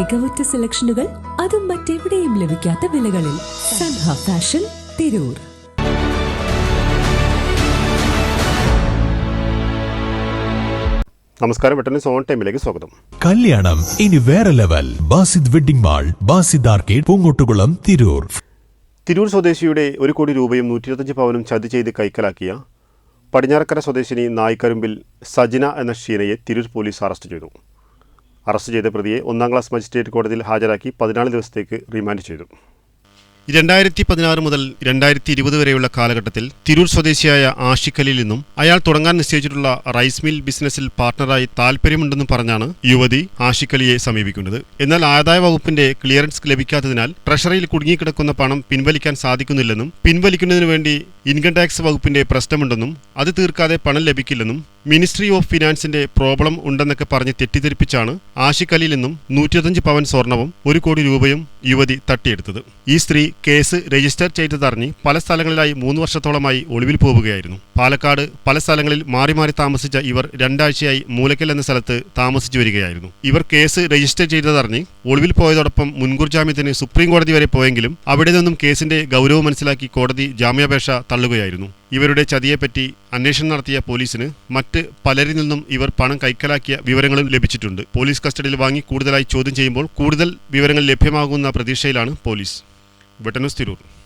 മികവുറ്റ സെലക്ഷനുകൾ അതും മറ്റെവിടെയും ലഭിക്കാത്ത വിലകളിൽ സൻഹ ഫാഷൻ തിരൂർ. നമസ്കാരം പെട്ടെന്ന് സോൺ ടൈമിലേക്ക് സ്വാഗതം. കല്യാണം ഇനി വേറെ level. Basid wedding mall Basid arcade Poongottukulam Tirur. Tirur സ്വദേശിയുടെ ഒരു കോടി രൂപയും നൂറ്റി ഇരുപത്തഞ്ച് പവനും ചതി ചെയ്ത് കൈക്കലാക്കിയ പടിഞ്ഞാറക്കര സ്വദേശിനി നായ്ക്കരുമ്പിൽ സജിന എന്ന ഷീനയെ തിരൂർ പോലീസ് അറസ്റ്റ് ചെയ്തു. അറസ്റ്റ് ചെയ്ത പ്രതിയെ ഒന്നാം ക്ലാസ് മജിസ്ട്രേറ്റ് കോടതിയിൽ ഹാജരാക്കി പതിനാല് ദിവസത്തേക്ക് റിമാൻഡ് ചെയ്തു. രണ്ടായിരത്തി പതിനാറ് മുതൽ രണ്ടായിരത്തി ഇരുപത് വരെയുള്ള കാലഘട്ടത്തിൽ തിരൂർ സ്വദേശിയായ ആഷിക്കലിൽ നിന്നും അയാൾ തുടങ്ങാൻ നിശ്ചയിച്ചിട്ടുള്ള റൈസ് മിൽ ബിസിനസ്സിൽ പാർട്ണറായി താല്പര്യമുണ്ടെന്നും പറഞ്ഞാണ് യുവതി ആഷിക്കലിയെ സമീപിക്കുന്നത്. എന്നാൽ ആദായ വകുപ്പിന്റെ ക്ലിയറൻസ് ലഭിക്കാത്തതിനാൽ ട്രഷറിയിൽ കുടുങ്ങിക്കിടക്കുന്ന പണം പിൻവലിക്കാൻ സാധിക്കുന്നില്ലെന്നും പിൻവലിക്കുന്നതിനു വേണ്ടി ഇൻകം ടാക്സ് വകുപ്പിന്റെ പ്രശ്നമുണ്ടെന്നും അത് തീർക്കാതെ പണം ലഭിക്കില്ലെന്നും മിനിസ്ട്രി ഓഫ് ഫിനാൻസിന്റെ പ്രോബ്ലം ഉണ്ടെന്നൊക്കെ പറഞ്ഞ് തെറ്റിദ്ധരിപ്പിച്ചാണ് ആശിക്കലിൽ നിന്നും നൂറ്റിയത്തഞ്ച് പവൻ സ്വർണവും ഒരു കോടി രൂപയും യുവതി തട്ടിയെടുത്തത്. ഈ സ്ത്രീ കേസ് രജിസ്റ്റർ ചെയ്തതറിഞ്ഞ് പല സ്ഥലങ്ങളിലായി മൂന്ന് വർഷത്തോളമായി ഒളിവിൽ പോവുകയായിരുന്നു. പാലക്കാട് പല സ്ഥലങ്ങളിൽ മാറി മാറി താമസിച്ച ഇവർ രണ്ടാഴ്ചയായി മൂലക്കൽ എന്ന സ്ഥലത്ത് താമസിച്ചു വരികയായിരുന്നു. ഇവർ കേസ് രജിസ്റ്റർ ചെയ്തതറിഞ്ഞ് ഒളിവിൽ പോയതോടൊപ്പം മുൻകൂർ ജാമ്യത്തിന് സുപ്രീം കോടതി വരെ പോയെങ്കിലും അവിടെ നിന്നും കേസിന്റെ ഗൗരവം മനസ്സിലാക്കി കോടതി ജാമ്യാപേക്ഷ തള്ളുകയായിരുന്നു. ഇവരുടെ ചതിയെപ്പറ്റി അന്വേഷണം നടത്തിയ പോലീസിന് മറ്റ് പലരിൽ നിന്നും ഇവർ പണം കൈക്കലാക്കിയ വിവരങ്ങളും ലഭിച്ചിട്ടുണ്ട്. പോലീസ് കസ്റ്റഡിയിൽ വാങ്ങി കൂടുതലായി ചോദ്യം ചെയ്യുമ്പോൾ കൂടുതൽ വിവരങ്ങൾ ലഭ്യമാകുന്ന പ്രതീക്ഷയിലാണ് പോലീസ്. വെട്ടനൂസ് തിരൂർ.